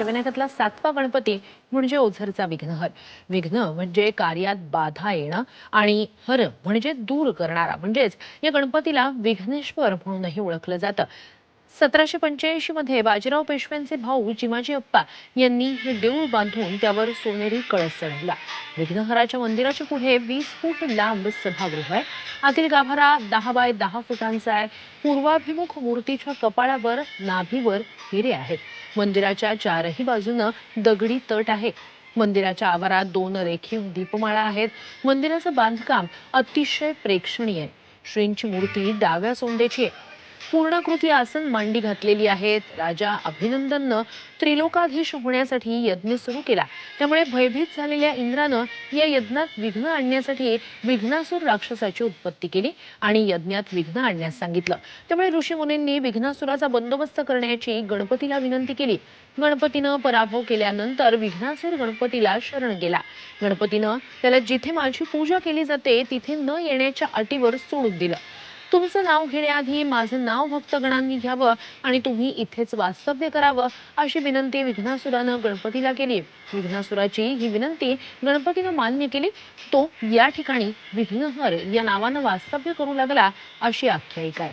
अष्टविनायकातला सातवा गणपती म्हणजे ओझरचा विघ्नहर विघ्न म्हणजे कार्यात बाधा येणं आणि हर म्हणजे दूर करणारा. म्हणजेच या गणपतीला विघ्नेश्वर म्हणूनही ओळखलं जातं. सतराशे पंच्याऐंशी मध्ये बाजीराव पेशव्यांचे भाऊ चिमाजी अप्पा यांनी हे देऊळ बांधून त्यावर सोनेरी कळस चढवला. विघ्नहराच्या मंदिराच्या पुढे वीस फूट लांब सभागृह आहे. आतील गाभारा दहा बाय दहा फुटांचा आहे. पूर्वाभिमुख मूर्तीच्या कपाळावर नाभीवर हिरे आहेत. मंदिराच्या चारही बाजूनं दगडी तट आहे. मंदिराच्या आवारात दोन रेखीव दीपमाळा आहेत. मंदिराचं बांधकाम अतिशय प्रेक्षणीय आहे. श्रींची मूर्ती डाव्या सोंडेची आहे. पूर्णाकृती आसन मांडी घातलेली आहेत. राजा अभिनंदननं त्रिलोकाधीश होण्यासाठी यज्ञ सुरू केला. त्यामुळे भयभीत झालेल्या इंद्रानं या यज्ञात विघ्न आणण्यासाठी विघ्नासूर राक्षसाची उत्पत्ती केली आणि यज्ञात विघ्न आणण्यास सांगितलं. त्यामुळे ऋषीमुनींनी विघ्नासुराचा बंदोबस्त करण्याची गणपतीला विनंती केली. गणपतीनं पराभव केल्यानंतर विघ्नासूर गणपतीला शरण गेला. गणपतीनं त्याला जिथे माझी पूजा केली जाते तिथे न येण्याच्या अटीवर सोडून दिलं. तुमचं नाव घेण्याआधी माझं नाव भक्तगणांनी घ्यावं आणि तुम्ही इथेच वास्तव्य करावं अशी विनंती विघ्नासुरानं गणपतीला केली. विघ्नासुराची ही विनंती गणपतीनं मान्य केली. तो या ठिकाणी विघ्नहर या नावानं वास्तव्य करू लागला अशी आख्यायिका आहे.